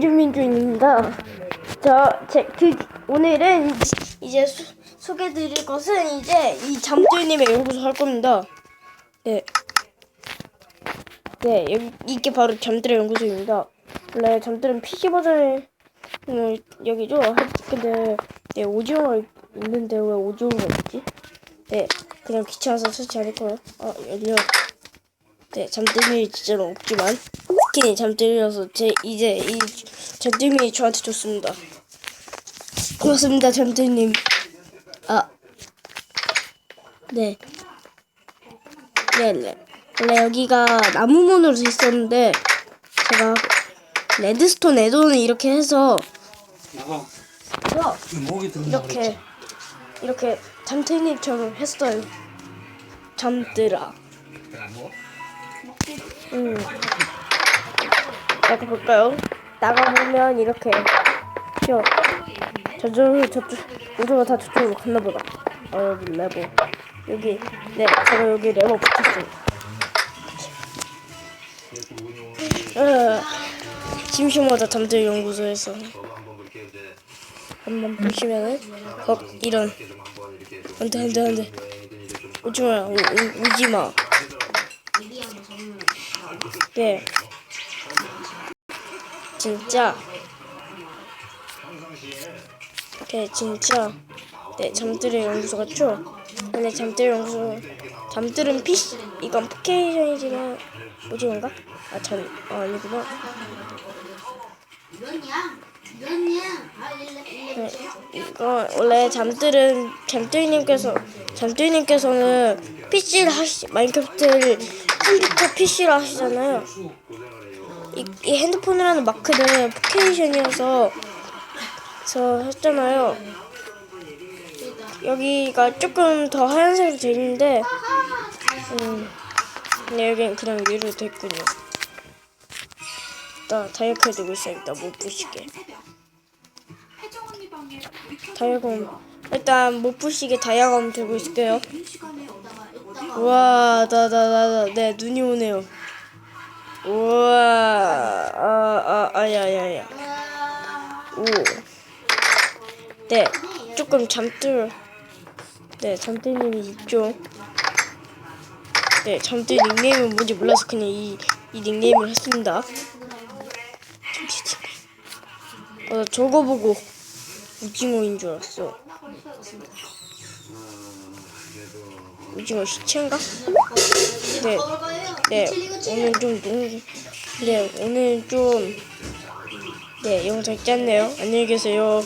주민주입니다. 저, 제, 그, 오늘은 이제 소, 소개드릴 것은 이제 이 잠들님의 연구소 할 겁니다. 네. 네, 여기, 이게 바로 잠들의 연구소입니다. 원래 잠들은 PC 버전의 음, 여기죠? 근데, 네, 오징어가 있- 있는데 왜 오징어가 있지? 네, 그냥 귀찮아서 설치 안 했고요. 아, 열려. 네, 잠들이 진짜로 없지만 스킨이 잠들이라서 제 이제 이 잠들이 저한테 줬습니다. 고맙습니다, 잠들님. 아, 네, 네, 네. 원래 여기가 나무문으로 돼 있었는데 제가 레드스톤 에돈을 이렇게 해서 나가. 그래서 목이 들었나 이렇게 이렇게 잠들님처럼 했어요. 잠들아. 음. 나가 볼까요? 나가 보면 이렇게 죠 저쪽 저쪽 우주가 다 저쪽으로 갔나 보다. 어 여기 레버. 여기 네 제가 여기 레버 붙였어요. 어, 심심하다 잠들 연구소에서. 한번 보시면은 어 이런. 안돼 안돼 안돼. 오지마 오지마. 네 진짜 네 진짜 네 잠들의 연구소 같죠? 근데 잠들 연구소 잠들은 PC 이건 포케이션이지만 오징어인가? 아참 아, 아니구나? 이건이야? 아, 일레. 네, 이거 원래 잠들은 잠들님께서 잠들님께서는 PC를 하시 마인크래프트를 컴퓨터 PC로 하시잖아요. 이, 이 핸드폰을 하는 마크는 포케이션이어서 저 했잖아요. 여기가 조금 더 하얀색으로 돼 있는데, 음, 근데 여기는 그냥 위로 됐군요. 나 다이어트 해두고 있어야겠다 못 부시게. 다이아검 일단 못 부시게 다이아검 들고 있을게요. 우와 나나나나네 눈이 오네요. 우와 아 아 아야야야 오. 네 조금 잠들 네 잠들님이 있죠. 네 잠들 닉네임은 뭔지 몰라서 그냥 이, 이 닉네임을 했습니다. 어 저거 보고 오징어인 줄 알았어. 오징어 시체인가? 네, 네 오늘 좀 농, 네 오늘 좀 네 영상 짧네요. 안녕히 계세요.